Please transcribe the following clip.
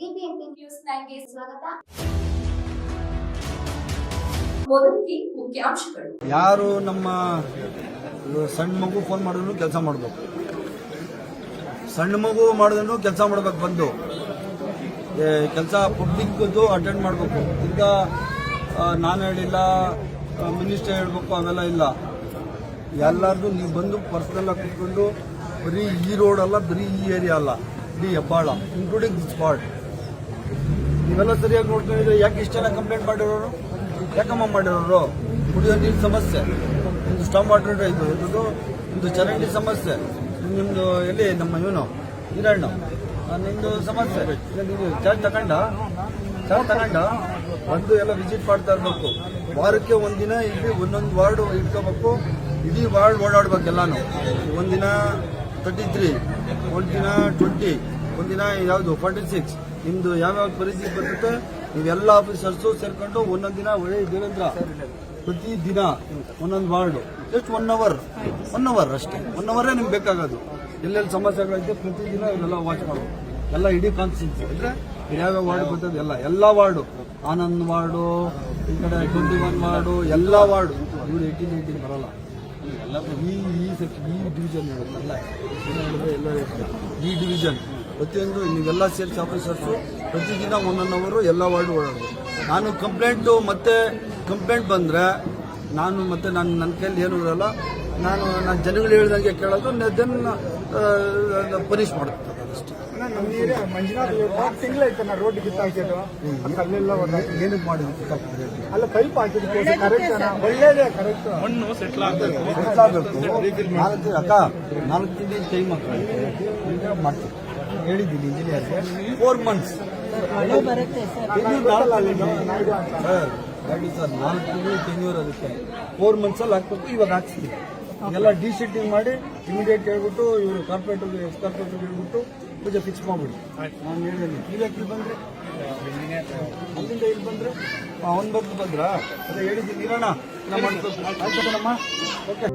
BBMP news ನೈನ್ಗೆ ಸ್ವಾಗತ. ಯಾರು ನಮ್ಮ ಸಣ್ಣ ಮಗು ಫೋನ್ ಮಾಡಿದ್ರು ಕೆಲಸ ಮಾಡಬೇಕು. ಸಣ್ಣ ಮಗು ಮಾಡಿದ್ರು ಕೆಲಸ ಮಾಡ್ಬೇಕು ಬಂದು. ಕೆಲಸ ಪಬ್ಲಿಕ್ದು ಅಟೆಂಡ್ ಮಾಡಬೇಕು. ಈಗ ನಾನು ಹೇಳಿಲ್ಲ ಮಿನಿಸ್ಟರ್ ಹೇಳ್ಬೇಕು, ಅವೆಲ್ಲ ಇಲ್ಲ. ಎಲ್ಲರದು ನೀವು ಬಂದು ಪರ್ಸನಲ್ ಆಗಿ ಕುತ್ಕೊಂಡು ಬರೀ ಈ ರೋಡ್ ಅಲ್ಲ, ಬರೀ ಈ ಏರಿಯಾ ಅಲ್ಲ. ಇಡೀ ಹೆಬ್ಬಾಳ ಇನ್ಕ್ಲೂಡಿಂಗ್ ದಿಸ್ ಸ್ಪಾಟ್ ನೀವೆಲ್ಲ ಸರಿಯಾಗಿ ನೋಡ್ಕೊಂಡಿದ್ರೆ ಯಾಕೆ ಇಷ್ಟೆಲ್ಲ ಕಂಪ್ಲೇಂಟ್ ಮಾಡಿರೋರು? ಯಾಕಮ್ಮ ಮಾಡಿರೋರು? ಕುಡಿಯೋ ನೀರು ಸಮಸ್ಯೆ. ಒಂದು ಸ್ಟಾಮ್ ವಾಟರ್ ಇದು ಇದು ಒಂದು ಚರಂಡಿ ಸಮಸ್ಯೆ. ನಿಮ್ಮದು ಎಲ್ಲಿ? ನಮ್ಮ ಇವನು ಹಿರಣ್ಣ ನಿಮ್ಮದು ಸಮಸ್ಯೆ. ನೀವು ಚಾರ್ಜ್ ತಗೊಂಡ? ಚಾರ್ಜ್ ತಗೊಂಡ? ಬಂದು ಎಲ್ಲ ವಿಸಿಟ್ ಮಾಡ್ತಾ ಇರಬೇಕು. ವಾರಕ್ಕೆ ಒಂದಿನ ಇಲ್ಲಿ ಒಂದೊಂದು ವಾರ್ಡ್ ಇಟ್ಕೋಬೇಕು. ಇಡೀ ವಾರ್ಡ್ ಓಡಾಡ್ಬೇಕು ಎಲ್ಲಾನು. ಒಂದಿನ ತರ್ಟಿ ತ್ರೀ ಒಂದಿನ ಟ್ವೆಂಟಿ ಒಂದಿನ ಯಾವುದು ಫಾರ್ಟಿ ಸಿಕ್ಸ್ ನಿಮ್ದು ಯಾವ್ಯಾವ ಪರಿಸ್ಥಿತಿ ಬರ್ತದೆ, ನೀವೆಲ್ಲ ಆಫೀಸರ್ಸು ಸೇರ್ಕೊಂಡು ಒಂದೊಂದು ದಿನ ಒಳ್ಳೆ ದೇವೇಂದ್ರ ಪ್ರತಿ ದಿನ ಒಂದೊಂದು ward just one hour one hour ಅಷ್ಟೇ. ಒನ್ ಅವರೇ ನಿಮ್ಗೆ ಬೇಕಾಗೋದು. ಎಲ್ಲೆಲ್ಲಿ ಸಮಸ್ಯೆಗಳಿದೆ ಪ್ರತಿದಿನ ಇವೆಲ್ಲ ವಾಚ್ ಮಾಡು. ಎಲ್ಲ ಇಡೀ ಕಾನ್ಸ್ಟಿಟ್ಯೂನ್ಸಿ ಅಂದ್ರೆ ಯಾವ್ಯಾವ ವಾರ್ಡ್ ಬರ್ತದೆ ಎಲ್ಲ ಎಲ್ಲ ವಾರ್ಡು ಆನಂದ್ ವಾರ್ಡು ಈ ಕಡೆ ಟ್ವೆಂಟಿ ಒನ್ ವಾರ್ಡು ಎಲ್ಲ ವಾರ್ಡು ಇವ್ರು ಏಯ್ಟೀನ್ ಏಯ್ಟೀನ್ ಬರಲ್ಲ. ಈ ಈ ಸೆಕ್ಷನ್ ಈ ಡಿವಿಷನ್ ಎಲ್ಲ. ಈ ಡಿವಿಷನ್ ಪ್ರತಿಯೊಂದು ನೀವೆಲ್ಲ ಸೇಲ್ಸ್ ಆಫೀಸರ್ಸು ಪ್ರತಿದಿನ ಒನ್ ಒನ್ ಅವರು ಎಲ್ಲ ವಾರ್ಡ್ ಓಡಾಡೋದು. ನಾನು ಕಂಪ್ಲೇಂಟು ಮತ್ತೆ ಕಂಪ್ಲೇಂಟ್ ಬಂದರೆ ನಾನು ಮತ್ತೆ ನಾನು ನನ್ನ ಕೈಯಲ್ಲಿ ಏನೂ ಇರಲ್ಲ ನಾನು ನಾನು ಜನಗಳು ಹೇಳ್ದಂಗೆ ಕೇಳೋದು ದೆನ್ ಪನಿಷ್ ಮಾಡ್ತಾರೆ ಏನಕ್ಕೆ ಮಾಡಿದ್ರು ಅಲ್ಲ ಪೈಪ್ ನಾಲ್ಕು ಅಕ್ಕ ನಾಲ್ಕು ತಿಂಗಳು ಟೈಮ್ ಈಗ ಮಾಡ್ತೀನಿ ಹೇಳಿದ್ದೀನಿ ಇಂಜಿನಿಯರ್ಗೆ ಫೋರ್ ಮಂತ್ಸ್ ಸರ್. ಗಾಡಿ ಸರ್ ನಾಲ್ಕು ತಿಂಗಳು ಟೆನ್ಯೂರ್ ಅದಕ್ಕೆ ಫೋರ್ ಮಂತ್ಸಲ್ಲಿ ಹಾಕ್ಬೇಕು ಇವಾಗ ಹಾಕ್ಸ್ತೀವಿ ಎಲ್ಲ ಡಿ ಶೀಟಿಂಗ್ ಮಾಡಿ ಇಮಿಡಿಯೇಟ್ ಹೇಳ್ಬಿಟ್ಟು ಇವರು ಕಾರ್ಪೊರೇಟ್ ಎಕ್ಸ್ ಕಾರ್ಪೊರೇಟರ್ಗೆ ಹೇಳ್ಬಿಟ್ಟು ಪೂಜೆ ಫಿಕ್ಸ್ ಮಾಡ್ಬಿಡಿ. ನಾನು ಹೇಳಿದ್ದೀನಿ ನೀವು ಯಾಕೆ ಇಲ್ಲಿ ಬಂದರೆ? ಅಲ್ಲಿಂದ ಇಲ್ಲಿ ಬಂದ್ರೆ? ಅವ್ನು ಬಂದು ಬಂದ್ರಾ? ಅದೇ ಹೇಳಿದ್ದೀನಿ ಇರೋಣ. ನಮ್ಮ ಓಕೆ